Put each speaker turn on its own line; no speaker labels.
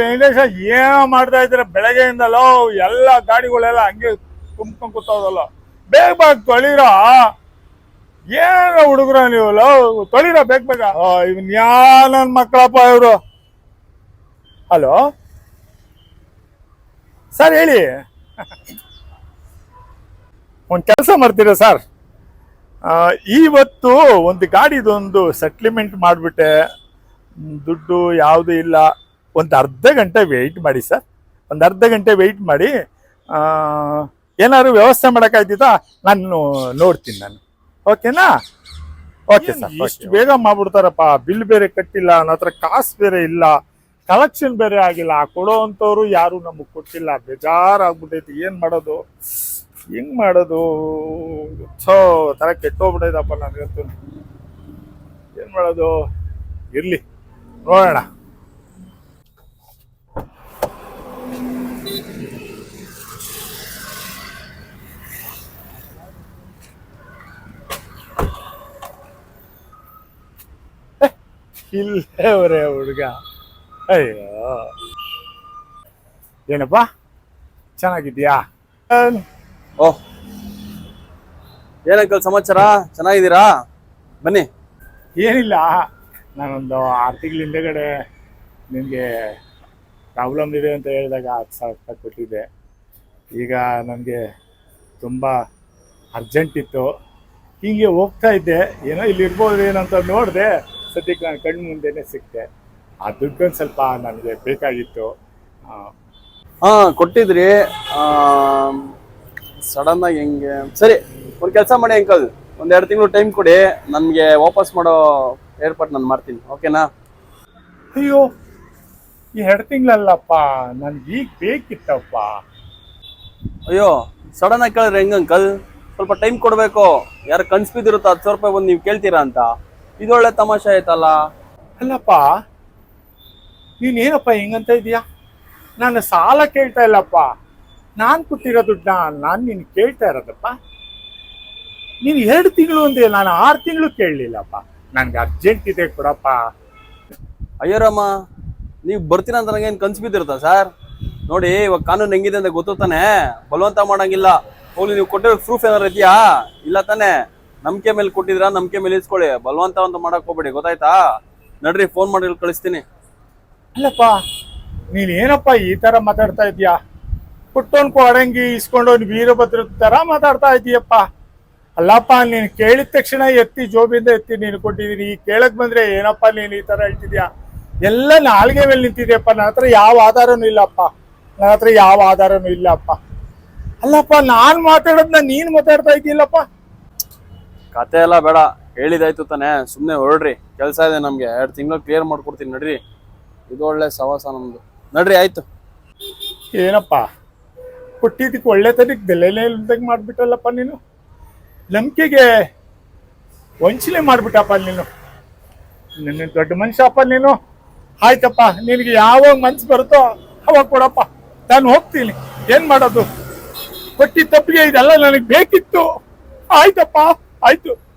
ವೆಂಕಟೇಶ, ಏನೋ ಮಾಡ್ತಾ ಇದ್ರೆ ಬೆಳಗ್ಗೆಯಿಂದಲೋ ಎಲ್ಲ ಗಾಡಿಗಳೆಲ್ಲ ಹಂಗೆ ತುಂಬ್ಕೊಂಡ್ ಕೂತಾವಲ್ಲ ಬೇಗ ಬೇಗ ತೊಳಿರೋ, ಏನೋ ಹುಡುಗರ ನೀವು ತೊಳಿರೋ ಬೇಗ ಬೇಗ. ಇವನ್ ಯಾರ ಯಾ ನನ್ ಮಕ್ಕಳಪ್ಪ ಇವರು? ಹಲೋ? ಸರ್, ಹೇಳಿ. ಒಂದು ಕೆಲಸ ಮಾಡ್ತೀರಾ ಸರ್? ಇವತ್ತು ಒಂದು ಗಾಡಿದೊಂದು ಸೆಟ್ಲ್ಮೆಂಟ್ ಮಾಡಿಬಿಟ್ಟೆ. ದುಡ್ಡು ಯಾವುದು ಇಲ್ಲ. ಒಂದು ಅರ್ಧ ಗಂಟೆ ವೆಯ್ಟ್ ಮಾಡಿ ಸರ್ ಒಂದು ಅರ್ಧ ಗಂಟೆ ವೆಯ್ಟ್ ಮಾಡಿ ಏನಾದ್ರು ವ್ಯವಸ್ಥೆ ಮಾಡೋಕ್ಕಾಯ್ತಿತ್ತಾ ನಾನು ನೋಡ್ತೀನಿ ನಾನು. ಓಕೆನಾ ಓಕೆ ಸರ್ ಇಷ್ಟು ಬೇಗ ಮಾಡ್ಬಿಡ್ತಾರಪ್ಪ? ಬಿಲ್ ಬೇರೆ ಕಟ್ಟಿಲ್ಲ ನನ್ನ ಹತ್ರ ಕಾಸು ಬೇರೆ ಇಲ್ಲ ಕಲೆಕ್ಷನ್ ಬೇರೆ ಆಗಿಲ್ಲ ಕೊಡೋ ಅಂಥವ್ರು ಯಾರು ನಮಗೆ ಕೊಟ್ಟಿಲ್ಲ ಬೇಜಾರಾಗ್ಬಿಟ್ಟೈತಿ ಏನು ಮಾಡೋದು? ಹೆಂಗ್ ಮಾಡೋದು? ಸೋ ತರ ಕೆಟ್ಟೋಗ್ಬಿಟ್ಟೈತಪ್ಪ ನನಗಂತೂ. ಏನು ಮಾಡೋದು? ಇರ್ಲಿ ನೋಡೋಣ. ಇಲ್ಲೇ ಅವರೇ ಹುಡುಗ. ಅಯ್ಯೋ. ಏನಪ್ಪ? ಚೆನ್ನಾಗಿದ್ಯಾ
ಓಹ್ ಏನಂಕಲ್ ಸಮಾಚಾರ? ಚೆನ್ನಾಗಿದ್ದೀರಾ? ಬನ್ನಿ.
ಏನಿಲ್ಲ. ನಾನೊಂದು ಆರು ತಿಂಗಳ ಹಿಂದೆಗಡೆ ನಿಮಗೆ ಪ್ರಾಬ್ಲಮ್ ಇದೆ ಅಂತ ಹೇಳಿದಾಗ ಹತ್ತು ಸಾವಿರ ರೂಪಾಯಿ ಕೊಟ್ಟಿದ್ದೆ. ಈಗ ನನಗೆ ತುಂಬ ಅರ್ಜೆಂಟ್ ಇತ್ತು. ಹೀಗೆ ಹೋಗ್ತಾ ಇದ್ದೆ. ಏನೋ ಇಲ್ಲಿ ಇರ್ಬೋದು ಏನಂತ ನೋಡಿದೆ. ಸದ್ಯಕ್ಕೆ ನಾನು ಕಣ್ಣು ಮುಂದೆನೆ ಸಿಕ್ತೆ. ಆ ದುಡ್ಡೊಂದು ಸ್ವಲ್ಪ ನನಗೆ ಬೇಕಾಗಿತ್ತು.
ಹಾ ಕೊಟ್ಟಿದ್ರಿ. ಸಡನ್ ಆಗಿ ಹೆಂಗೆ? ಸರಿ ಒಂದು ಕೆಲಸ ಮಾಡಿ ಅಂಕಲ್. ಒಂದ್ ಎರಡು ತಿಂಗಳು ಟೈಮ್ ಕೊಡಿ. ನನಗೆ ವಾಪಸ್ ಮಾಡೋ ಏರ್ಪಾಟ್ ನಾನು ಮಾಡ್ತೀನಿ. ಓಕೆನಾ
ಅಯ್ಯೋ ಈ ಎರಡು ತಿಂಗಳಲ್ಲಪ್ಪ ನನ್ಗೆ ಈಗ ಬೇಕಿತ್ತಪ್ಪ.
ಅಯ್ಯೋ ಸಡನ್ ಆಗಿ ಕೇಳಿದ್ರೆ ಹೆಂಗ್ ಅಂಕಲ್? ಸ್ವಲ್ಪ ಟೈಮ್ ಕೊಡಬೇಕು. ಯಾರು ಕನ್ಸ್ ಬಿದ್ದಿರುತ್ತೋ ಹತ್ತು ಸಾವಿರ ರೂಪಾಯಿ ಬಂದು ನೀವು ಕೇಳ್ತೀರಾ ಅಂತ? ಇದೊಳ್ಳೆ ತಮಾಷೆ ಆಯ್ತಲ್ಲ?
ಅಲ್ಲಪ್ಪ ನೀನೇನಪ್ಪ ಹೆಂಗಂತ ಇದೀಯಾ ನಾನು ಸಾಲ ಕೇಳ್ತಾ ಇಲ್ಲಪ್ಪ. ನಾನು ಕೊಟ್ಟಿರೋ ದುಡ್ಡನ್ನ ನಾನು ನೀನು ಕೇಳ್ತಾ ಇರೋದಪ್ಪ. ನೀನು ಎರಡು ತಿಂಗಳು ಒಂದೇ ನಾನು ಆರು ತಿಂಗಳು ಕೇಳಲಿಲ್ಲಪ್ಪ. ನನಗೆ ಅರ್ಜೆಂಟ್ ಇದೆ ಕೊಡಪ್ಪ.
ಅಯ್ಯೋರಮ್ಮ ನೀವು ಬರ್ತೀರ ಅಂತ ನಂಗೇನು ಕನ್ಸು ಬಿದ್ದಿರುತ್ತಾ ಸರ್? ನೋಡಿ ಇವಾಗ ಕಾನೂನು ಹೆಂಗಿದೆ ಅಂತ ಗೊತ್ತು ತಾನೆ? ಬಲವಂತ ಮಾಡಂಗಿಲ್ಲ. ಹೋಗ್ಲಿ ನೀವು ಕೊಟ್ಟಿರೋ ಪ್ರೂಫ್ ಏನಾರು ಇದೆಯಾ? ಇಲ್ಲ ತಾನೆ? ನಂಬಿಕೆ ಮೇಲೆ ಕೊಟ್ಟಿದ್ರ ನಂಬಿಕೆ ಮೇಲೆ ಇಸ್ಕೊಳ್ಳಿ. ಬಲವಂತ ಅಂತ ಮಾಡಕ್ ಹೋಗ್ಬೇಡಿ, ಗೊತ್ತಾಯ್ತಾ? ನಡ್ರಿ ಫೋನ್ ಮಾಡಿ ಕಳಿಸ್ತೀನಿ.
ಅಲ್ಲಪ್ಪ, ನೀನ್ ಏನಪ್ಪ ಈ ತರ ಮಾತಾಡ್ತಾ ಇದೀಯಾ ಕೊಟ್ಟೋನ್ ಕೊಡಂಗಿ ಇಸ್ಕೊಂಡೋನ್ ವೀರಭದ್ರ ತರ ಮಾತಾಡ್ತಾ ಇದೀಯಪ್ಪ ಅಲ್ಲಪ್ಪ, ನೀನು ಕೇಳಿದ ತಕ್ಷಣ ಎತ್ತಿ ಜೋಬಿಂದ ಎತ್ತಿ ನೀನು ಕೊಟ್ಟಿದ್ದೀನಿ ಈ ಕೇಳಕ್ ಬಂದ್ರೆ ಏನಪ್ಪ ನೀನು ಈ ತರ ಹೇಳ್ತಿದ್ಯಾ? ಎಲ್ಲ ನಾಲ್ಗೆ ಮೇಲೆ ನಿಂತಿದ್ಯಪ್ಪ. ನನ್ನ ಹತ್ರ ಯಾವ ಆಧಾರನು ಇಲ್ಲಪ್ಪ. ನನ್ನ ಹತ್ರ ಯಾವ ಆಧಾರನೂ ಇಲ್ಲಪ್ಪ. ಅಲ್ಲಪ್ಪ, ನಾನ್ ಮಾತಾಡೋದ್ನ ನೀನ್ ಮಾತಾಡ್ತಾ ಇದೀಯಲ್ಲಪ್ಪ
ಕತೆ ಎಲ್ಲ ಬೇಡ, ಹೇಳಿದಾಯ್ತು ತಾನೆ ಸುಮ್ಮನೆ ಹೊರಡ್ರಿ, ಕೆಲಸ ಇದೆ ನಮಗೆ, ಎರಡು ತಿಂಗಳು ಕ್ಲಿಯರ್ ಮಾಡ್ಕೊಡ್ತೀನಿ ನಡ್ರಿ. ಇದು ಒಳ್ಳೆ ಸವಾಸ ನಮ್ದು. ನಡ್ರಿ, ಆಯ್ತು.
ಏನಪ್ಪ ಕೊಟ್ಟಿದ್ದಕ್ಕೆ ತನಕ ಬೆಲೆನೇ ಇಲ್ದಂಗೆ ಮಾಡ್ಬಿಟ್ಟಲ್ಲಪ್ಪ ನೀನು? ನಂಬಿಕೆಗೆ ವಂಚನೆ ಮಾಡ್ಬಿಟ್ಟಪ್ಪ ನೀನು? ನಿನ್ನ ದೊಡ್ಡ ಮನುಷ್ಯಪ್ಪ ನೀನು? ಆಯ್ತಪ್ಪ, ನಿನಗೆ ಯಾವಾಗ ಮನ್ಸು ಬರುತ್ತೋ ಅವಾಗ ಕೊಡಪ್ಪ. ನಾನು ಹೋಗ್ತೀನಿ, ಏನ್ ಮಾಡೋದು? ಕೊಟ್ಟಿದ್ದ ತಪ್ಪಿಗೆ ಇದೆಲ್ಲ ನನಗೆ ಬೇಕಿತ್ತು. ಆಯ್ತಪ್ಪ. ಆಯ್ತು.